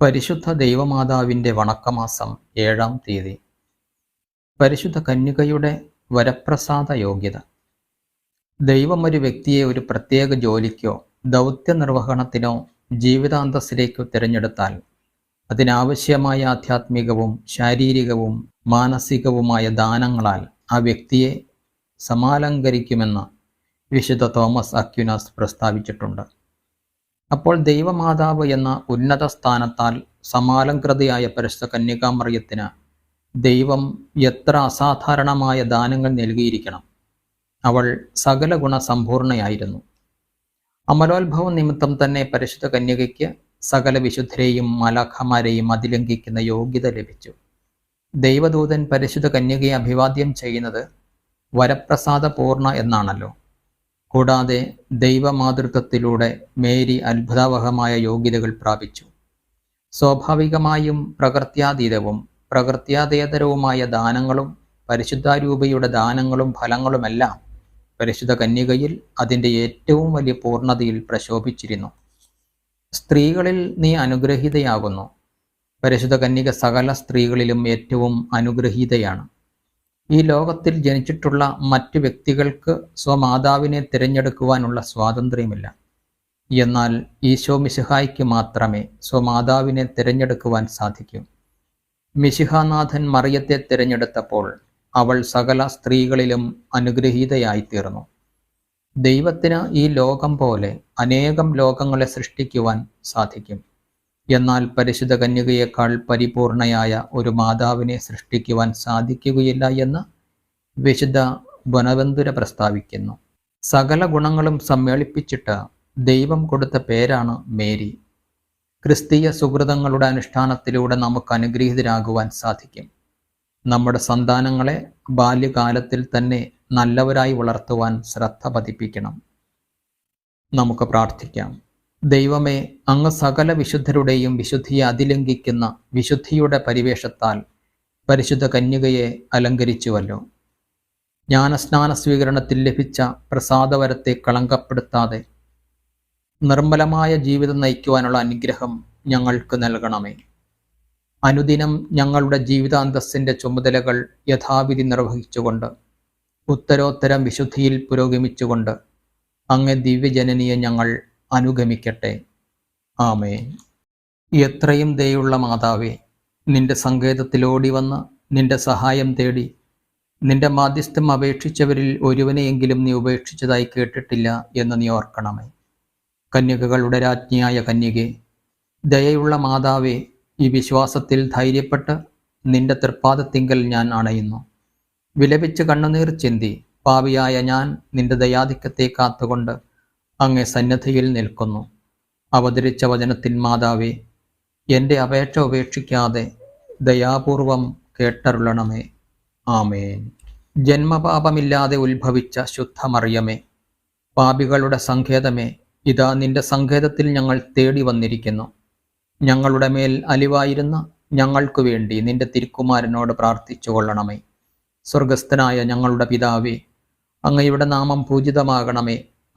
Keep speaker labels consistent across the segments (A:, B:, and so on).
A: പരിശുദ്ധ ദൈവമാതാവിന്റെ വണക്കമാസം ഏഴാം തീയതി. പരിശുദ്ധ കന്യകയുടെ വരപ്രസാദ യോഗ്യത. ദൈവം ഒരു വ്യക്തിയെ ഒരു പ്രത്യേക ജോലിക്കോ ദൗത്യ നിർവഹണത്തിനോ ജീവിതാന്തസ്സിലേക്കോ തിരഞ്ഞെടുത്താൽ അതിനാവശ്യമായ ആധ്യാത്മികവും ശാരീരികവും മാനസികവുമായ ദാനങ്ങളാൽ ആ വ്യക്തിയെ സമാലങ്കരിക്കുമെന്ന് വിശുദ്ധ തോമസ് അക്യുനാസ് പ്രസ്താവിച്ചിട്ടുണ്ട്. അപ്പോൾ ദൈവമാതാവ് എന്ന ഉന്നത സ്ഥാനത്താൽ സമാലംകൃതയായ പരിശുദ്ധ കന്യകാമറിയത്തിന് ദൈവം എത്ര അസാധാരണമായ ദാനങ്ങൾ നൽകിയിരിക്കണം. അവൾ സകല ഗുണസമ്പൂർണയായിരുന്നു. അമലോത്ഭവം നിമിത്തം തന്നെ പരിശുദ്ധ കന്യകയ്ക്ക് സകല വിശുദ്ധരെയും മലാഖമാരെയും അതിലംഘിക്കുന്ന യോഗ്യത ലഭിച്ചു. ദൈവദൂതൻ പരിശുദ്ധ കന്യകയെ അഭിവാദ്യം ചെയ്യുന്നത് വരപ്രസാദപൂർണ എന്നാണല്ലോ. കൂടാതെ ദൈവമാതൃത്വത്തിലൂടെ മേരി അത്ഭുതാവഹമായ യോഗ്യതകൾ പ്രാപിച്ചു. സ്വാഭാവികമായും പ്രകൃത്യാതീതവും പ്രകൃത്യാതേതരവുമായ ദാനങ്ങളും പരിശുദ്ധാരൂപയുടെ ദാനങ്ങളും ഫലങ്ങളുമെല്ലാം പരിശുദ്ധ കന്യകയിൽ അതിന്റെ ഏറ്റവും വലിയ പൂർണതയിൽ പ്രശോഭിച്ചിരുന്നു. സ്ത്രീകളിൽ നീ അനുഗ്രഹീതയാകുന്നു. പരിശുദ്ധ കന്യക സകല സ്ത്രീകളിലും ഏറ്റവും അനുഗ്രഹീതയാണ്. ഈ ലോകത്തിൽ ജനിച്ചിട്ടുള്ള മറ്റ് വ്യക്തികൾക്ക് സ്വമാതാവിനെ തിരഞ്ഞെടുക്കുവാനുള്ള സ്വാതന്ത്ര്യമില്ല. എന്നാൽ ഈശോ മിശിഹായ്ക്ക് മാത്രമേ സ്വമാതാവിനെ തിരഞ്ഞെടുക്കുവാൻ സാധിക്കൂ. മിശിഹാനാഥൻ മറിയത്തെ തിരഞ്ഞെടുത്തപ്പോൾ അവൾ സകല സ്ത്രീകളിലും അനുഗ്രഹീതയായിത്തീർന്നു. ദൈവത്തിന് ഈ ലോകം പോലെ അനേകം ലോകങ്ങളെ സൃഷ്ടിക്കുവാൻ സാധിക്കും. എന്നാൽ പരിശുദ്ധ കന്യകയേക്കാൾ പരിപൂർണയായ ഒരു മാതാവിനെ സൃഷ്ടിക്കുവാൻ സാധിക്കുകയില്ല എന്ന് വിശുദ്ധ ബനവന്തുര പ്രസ്താവിക്കുന്നു. സകല ഗുണങ്ങളും സമ്മേളിപ്പിച്ചിട്ട് ദൈവം കൊടുത്ത പേരാണ് മേരി. ക്രിസ്തീയ സുഹൃതങ്ങളുടെ അനുഷ്ഠാനത്തിലൂടെ നമുക്ക് അനുഗ്രഹീതരാകുവാൻ സാധിക്കും. നമ്മുടെ സന്താനങ്ങളെ ബാല്യകാലത്തിൽ തന്നെ നല്ലവരായി വളർത്തുവാൻ ശ്രദ്ധ പതിപ്പിക്കണം. നമുക്ക് പ്രാർത്ഥിക്കാം. ദൈവമേ അങ്ങ് സകല വിശുദ്ധരുടെയും വിശുദ്ധിയെ അതിലംഘിക്കുന്ന വിശുദ്ധിയുടെ പരിവേഷത്താൽ പരിശുദ്ധ കന്യകയെ അലങ്കരിച്ചുവല്ലോ. ജ്ഞാനസ്നാന സ്വീകരണത്തിൽ ലഭിച്ച പ്രസാദവരത്തെ കളങ്കപ്പെടുത്താതെ നിർമ്മലമായ ജീവിതം നയിക്കുവാനുള്ള അനുഗ്രഹം ഞങ്ങൾക്ക് നൽകണമേ. അനുദിനം ഞങ്ങളുടെ ജീവിതാന്തസ്സിന്റെ ചുമതലകൾ യഥാവിധി നിർവഹിച്ചുകൊണ്ട് ഉത്തരോത്തരം വിശുദ്ധിയിൽ പുരോഗമിച്ചുകൊണ്ട് അങ്ങ് ദിവ്യജനനിയെ ഞങ്ങൾ അനുഗമിക്കട്ടെ. ആമേ എത്രയും ദയുള്ള മാതാവേ നിന്റെ സങ്കേതത്തിലോടി വന്ന് നിന്റെ സഹായം തേടി നിന്റെ മാധ്യസ്ഥം അപേക്ഷിച്ചവരിൽ ഒരുവനെയെങ്കിലും നീ ഉപേക്ഷിച്ചതായി കേട്ടിട്ടില്ല എന്ന് നീ ഓർക്കണമേ. കന്യകകളുടെ രാജ്ഞിയായ കന്യകെ ദയയുള്ള മാതാവേ ഈ വിശ്വാസത്തിൽ ധൈര്യപ്പെട്ട് നിന്റെ തൃപ്പാദത്തിങ്കൽ ഞാൻ അണയുന്നു. വിലപിച്ച് കണ്ണുനീർ ചിന്തി പാവിയായ ഞാൻ നിന്റെ ദയാധിക്യത്തെ കാത്തുകൊണ്ട് അങ്ങേ സന്നദ്ധിയിൽ നിൽക്കുന്നു. അവതരിച്ച വചനത്തിൻ മാതാവേ എന്റെ അപേക്ഷ ഉപേക്ഷിക്കാതെ ദയാപൂർവം കേട്ടരുളണമേ. ആമേൻ. ജന്മപാപമില്ലാതെ ഉത്ഭവിച്ച ശുദ്ധമറിയമേ പാപികളുടെ സങ്കേതമേ ഇതാ നിന്റെ സങ്കേതത്തിൽ ഞങ്ങൾ തേടി വന്നിരിക്കുന്നു. ഞങ്ങളുടെ മേൽ അലിവായിരുന്ന ഞങ്ങൾക്കു വേണ്ടി നിന്റെ തിരുക്കുമാരനോട് പ്രാർത്ഥിച്ചു കൊള്ളണമേ സ്വർഗസ്ഥനായ ഞങ്ങളുടെ പിതാവേ അങ്ങയുടെ നാമം പൂജിതമാകണമേ.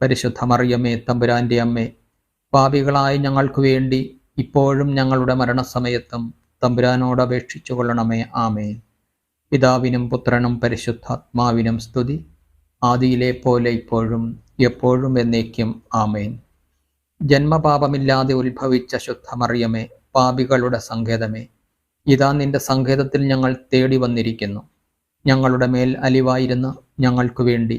A: പരിശുദ്ധ മറിയമ്മേ തമ്പുരാന്റെ അമ്മേ പാപികളായ ഞങ്ങൾക്ക് വേണ്ടി ഇപ്പോഴും ഞങ്ങളുടെ മരണസമയത്തും തമ്പുരാനോട് അപേക്ഷിച്ചു കൊള്ളണമേ ആമേ പിതാവിനും പുത്രനും പരിശുദ്ധാത്മാവിനും സ്തുതി. ആദിയിലെ പോലെ ഇപ്പോഴും എപ്പോഴും എന്നേക്കും ആമേൻ. ജന്മപാപമില്ലാതെ ഉത്ഭവിച്ച ശുദ്ധമറിയമേ പാപികളുടെ സങ്കേതമേ ഇതാ നിന്റെ സങ്കേതത്തിൽ ഞങ്ങൾ തേടി വന്നിരിക്കുന്നു. ഞങ്ങളുടെ മേൽ അലിവായിരുന്ന ഞങ്ങൾക്കു വേണ്ടി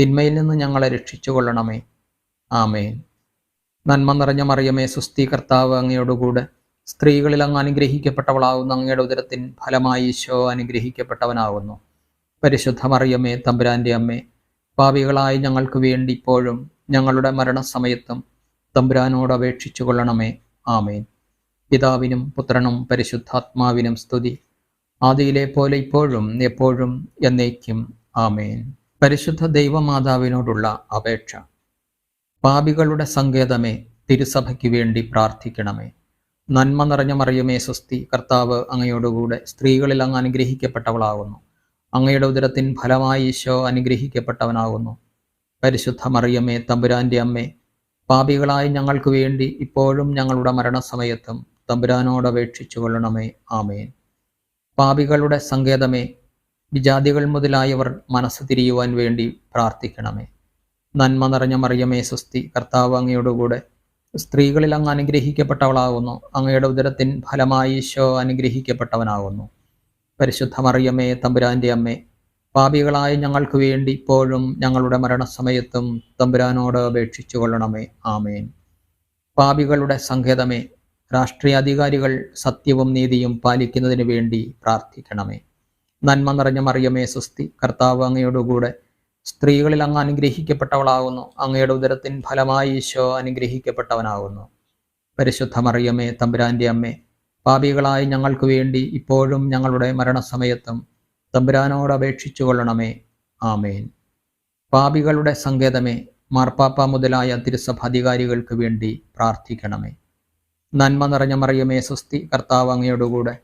A: തിന്മയിൽ നിന്ന് ഞങ്ങളെ രക്ഷിച്ചു കൊള്ളണമേ ആമേൻ. നന്മ നിറഞ്ഞ മറിയമേ സുസ്ഥി കർത്താവ് അങ്ങയോടുകൂടെ. സ്ത്രീകളിൽ അങ്ങ് അനുഗ്രഹിക്കപ്പെട്ടവളാകുന്ന അങ്ങയുടെ ഉദരത്തിൻ ഫലമായി ഈശോ അനുഗ്രഹിക്കപ്പെട്ടവനാകുന്നു പരിശുദ്ധ മറിയമേ തമ്പുരാന്റെ അമ്മേ പാപികളായി ഞങ്ങൾക്ക് വേണ്ടി ഇപ്പോഴും ഞങ്ങളുടെ മരണസമയത്തും തമ്പുരാനോട് അപേക്ഷിച്ചു കൊള്ളണമേ ആമേൻ. പിതാവിനും പുത്രനും പരിശുദ്ധാത്മാവിനും സ്തുതി. ആദിയിലെ പോലെ ഇപ്പോഴും എപ്പോഴും എന്നേക്കും. ആമേൻ. പരിശുദ്ധ ദൈവമാതാവിനോടുള്ള അപേക്ഷ. പാപികളുടെ സങ്കേതമേ തിരുസഭയ്ക്ക് വേണ്ടി പ്രാർത്ഥിക്കണമേ. നന്മ നിറഞ്ഞ മറിയുമേ സ്വസ്തി കർത്താവ് അങ്ങയോടുകൂടെ സ്ത്രീകളിൽ അങ്ങ് അനുഗ്രഹിക്കപ്പെട്ടവളാകുന്നു. അങ്ങയുടെ ഉദരത്തിൻ ഫലമായി ഈശോ അനുഗ്രഹിക്കപ്പെട്ടവനാകുന്നു. പരിശുദ്ധ മറിയമ്മേ തമ്പുരാന്റെ അമ്മേ പാപികളായി ഞങ്ങൾക്ക് വേണ്ടി ഇപ്പോഴും ഞങ്ങളുടെ മരണസമയത്തും തമ്പുരാനോട് അപേക്ഷിച്ചു കൊള്ളണമേ ആമേൻ. പാപികളുടെ സങ്കേതമേ വിജാതികൾ മുതലായവർ മനസ്സ് തിരിയുവാൻ വേണ്ടി പ്രാർത്ഥിക്കണമേ. നന്മ നിറഞ്ഞ മറിയമേ സുസ്തി കർത്താവ് അങ്ങയോടുകൂടെ സ്ത്രീകളിൽ അങ്ങ് അനുഗ്രഹിക്കപ്പെട്ടവളാകുന്നു അങ്ങയുടെ ഉദരത്തിൻ ഫലമായി ഈശോ അനുഗ്രഹിക്കപ്പെട്ടവനാകുന്നു പരിശുദ്ധ മറിയമേ തമ്പുരാന്റെ അമ്മേ പാപികളായ ഞങ്ങൾക്ക് വേണ്ടി ഇപ്പോഴും ഞങ്ങളുടെ മരണസമയത്തും തമ്പുരാനോട് അപേക്ഷിച്ചു കൊള്ളണമേ. ആമേൻ. പാപികളുടെ സങ്കേതമേ രാഷ്ട്രീയ അധികാരികൾ സത്യവും നീതിയും പാലിക്കുന്നതിന് വേണ്ടി പ്രാർത്ഥിക്കണമേ. നന്മ നിറഞ്ഞ മറിയമേ സുസ്തി കർത്താവ് അങ്ങയോടുകൂടെ സ്ത്രീകളിൽ അങ്ങ് അനുഗ്രഹിക്കപ്പെട്ടവളാകുന്നു. അങ്ങയുടെ ഉദരത്തിൻ ഫലമായി ഈശോ അനുഗ്രഹിക്കപ്പെട്ടവനാകുന്നു. പരിശുദ്ധ മറിയമേ തമ്പുരാന്റെ അമ്മേ പാപികളായി ഞങ്ങൾക്ക് വേണ്ടി ഇപ്പോഴും ഞങ്ങളുടെ മരണസമയത്തും തമ്പുരാനോട് അപേക്ഷിച്ചു കൊള്ളണമേ. ആമേൻ. പാപികളുടെ സങ്കേതമേ മാർപ്പാപ്പ മുതലായ തിരുസഭ അധികാരികൾക്ക് വേണ്ടി പ്രാർത്ഥിക്കണമേ. നന്മ നിറഞ്ഞ മറിയമേ സുസ്തി കർത്താവ് അങ്ങയോടുകൂടെ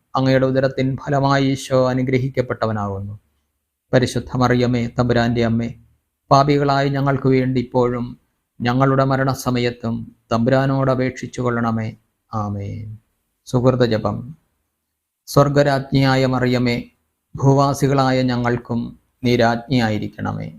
A: അങ്ങയുടെ ഉദരത്തിൻ ഫലമായി ഈശോ അനുഗ്രഹിക്കപ്പെട്ടവനാകുന്നു. പരിശുദ്ധ മറിയമ്മേ തമ്പുരാന്റെ അമ്മേ പാപികളായി ഞങ്ങൾക്ക് വേണ്ടി ഇപ്പോഴും ഞങ്ങളുടെ മരണസമയത്തും തമ്പുരാനോട് അപേക്ഷിച്ചു കൊള്ളണമേ. ആമേൻ. സുഹൃത ജപം. സ്വർഗരാജ്ഞിയായ മറിയമേ ഭൂവാസികളായ ഞങ്ങൾക്കും നീ രാജ്ഞിയായിരിക്കണമേ